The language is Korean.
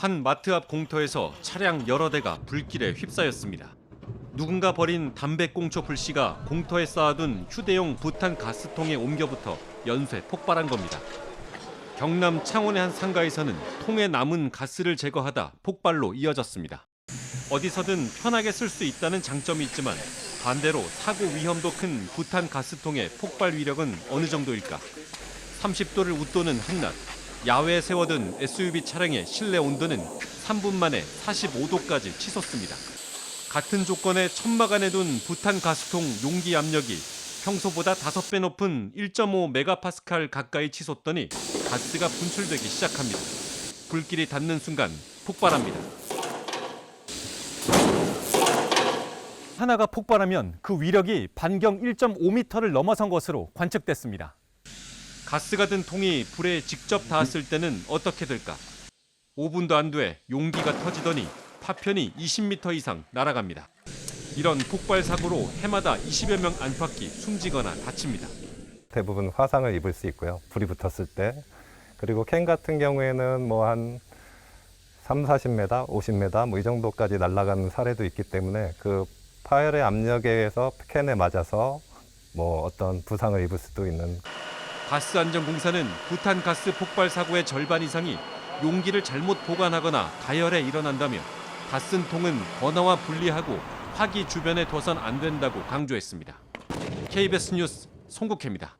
한 마트 앞 공터에서 차량 여러 대가 불길에 휩싸였습니다. 누군가 버린 담배 꽁초 불씨가 공터에 쌓아둔 휴대용 부탄 가스통에 옮겨붙어 연쇄 폭발한 겁니다. 경남 창원의 한 상가에서는 통에 남은 가스를 제거하다 폭발로 이어졌습니다. 어디서든 편하게 쓸 수 있다는 장점이 있지만 반대로 사고 위험도 큰 부탄 가스통의 폭발 위력은 어느 정도일까? 30도를 웃도는 한낮 야외에 세워둔 SUV 차량의 실내 온도는 3분 만에 45도까지 치솟습니다. 같은 조건에 천막 안에 둔 부탄 가스통 용기 압력이 평소보다 5배 높은 1.5 메가파스칼 가까이 치솟더니 가스가 분출되기 시작합니다. 불길이 닿는 순간 폭발합니다. 하나가 폭발하면 그 위력이 반경 1.5m를 넘어선 것으로 관측됐습니다. 가스가 든 통이 불에 직접 닿았을 때는 어떻게 될까? 5분도 안 돼 용기가 터지더니 파편이 20m 이상 날아갑니다. 이런 폭발 사고로 해마다 20여 명 안팎이 숨지거나 다칩니다. 대부분 화상을 입을 수 있고요. 불이 붙었을 때. 그리고 캔 같은 경우에는 뭐 한 3, 40m, 50m 뭐 이 정도까지 날아가는 사례도 있기 때문에 그 파열의 압력에 의해서 캔에 맞아서 뭐 어떤 부상을 입을 수도 있는 가스안전공사는 부탄 가스 폭발 사고의 절반 이상이 용기를 잘못 보관하거나 가열에 일어난다며 다 쓴 통은 버너와 분리하고 화기 주변에 둬선 안 된다고 강조했습니다. KBS 뉴스 송국혜입니다.